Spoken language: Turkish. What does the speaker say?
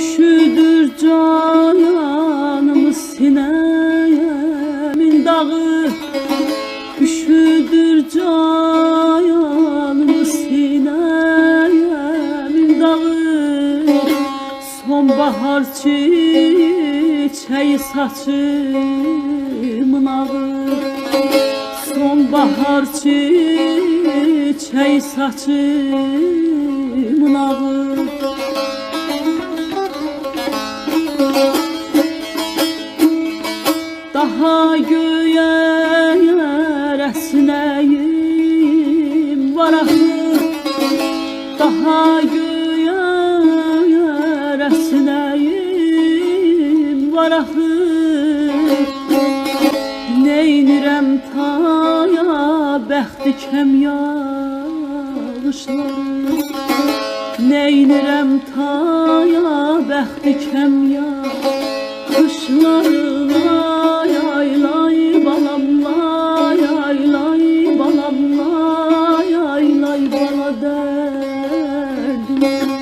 Üşüdür canımı sinemin dağı. Üşüdür canımı sinemin dağı. Sonbahar çiçeği saçımın ağı. Sonbahar çiçeği saçımın Daha göğe resneyim var ahı Daha göğe resneyim var ahı Neynirəm taya bəxti kəm yağışları. Neynirəm taya bəxti kəm yağışları Thank you.